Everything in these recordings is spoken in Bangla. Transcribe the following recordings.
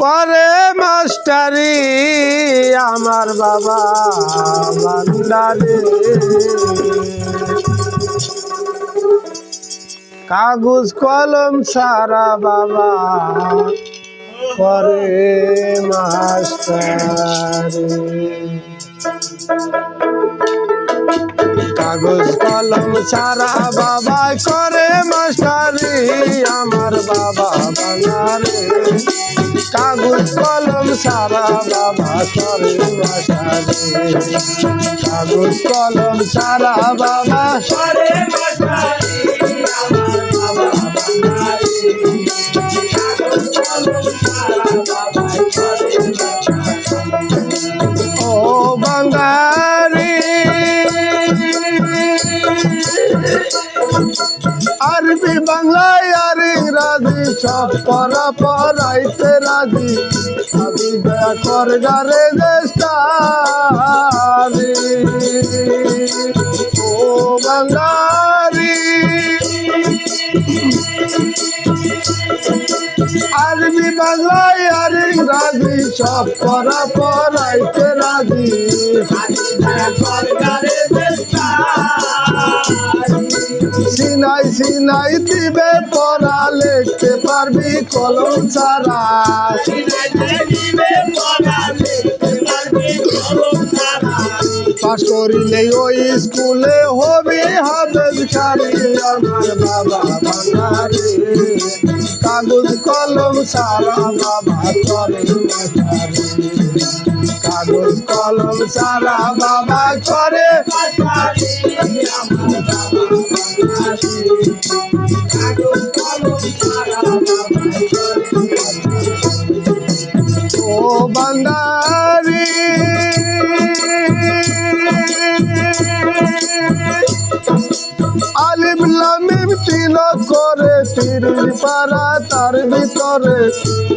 করে মাস্টারি আমার বাবা কাগজ কলম সারা বাবা করে মাস্টারি। কাগজ কলম সারা বাবা করে মাস্টারি। আমার বাবা বানারে কাগজ কলম সারা বাবা করে মাস্টারি। কাগজ কলম সারা বাবা করে মাস্টারি। সব পড়া পড়াইতে রাজি। আমি দয়া কর গারে দেশারি ও বাঙালি, আরবি বাংলায় আর ইংরাজি সব পড়া পড়াইতে রাজি। আজি দয়া কর গারে দেশারি সিনাই সিনাই দিবে পড়া, লিখতে পারবি কলম ছাড়া। পাশ করিলে ওই স্কুলে হবি বাঙালি। কাগজ, কলম সারা বাবা করে কাগজ, কলম সারা বাবা করে ও বান্দারি। আলিম লামিম তিল করে তিরির পারা তার ভিতরে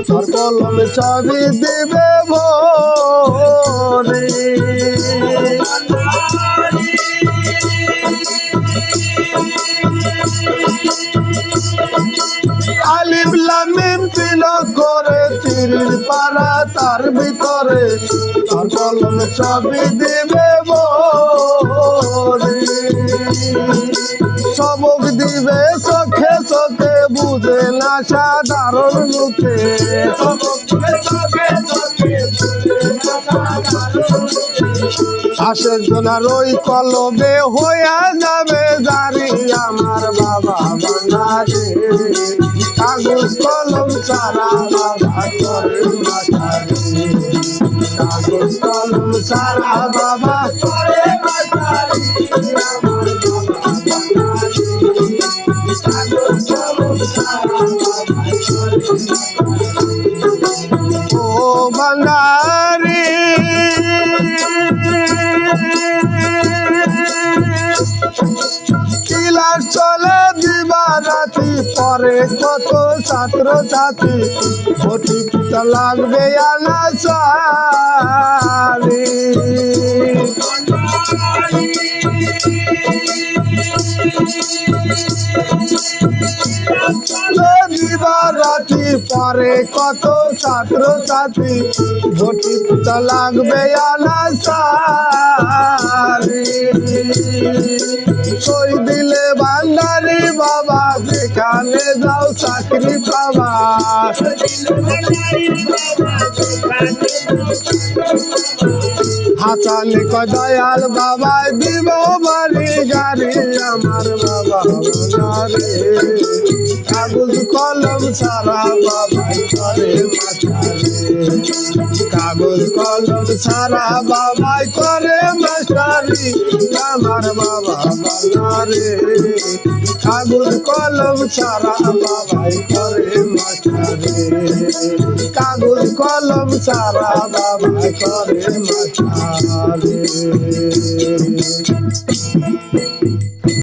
তার কলমে চাবি দিবে ভরি। আলিম লামিম করে তিরির পারা তার ভিতরে তার কলমে চাবি দিবে সবক দিবে চোখে চোখে, বুঝে না সাধারণ সবক আশের জনার ওই কলবে হইয়া যাবে জারি আমার বাবা বাঙালি। কাগজ কলম সারা বাবা সারা বাবা ও কিলার চলে দিবা পরে কত ছাত্র ছাত্রী ভর্তি পিতা লাগবে আনা সারি দিবা রাতি পরে কত ছাত্র ছাত্রী ভর্তি পিতা লাগবে আনা সারি সই দিলে বান্দারি চাকরি পাবা। হাসানে দয়াল বাবা দিব বাড়ি গাড়ি, আমার বাবা রে কাগজ কলম সারা বাবা করে কাগজ কলম সারা বাবা করে মাস্টারি। আমার বাবা বানারে কাগজ কলম সারা বাবাই করে মাস্টারি কাগজ কলম সারা বাবা করে মাস্টারি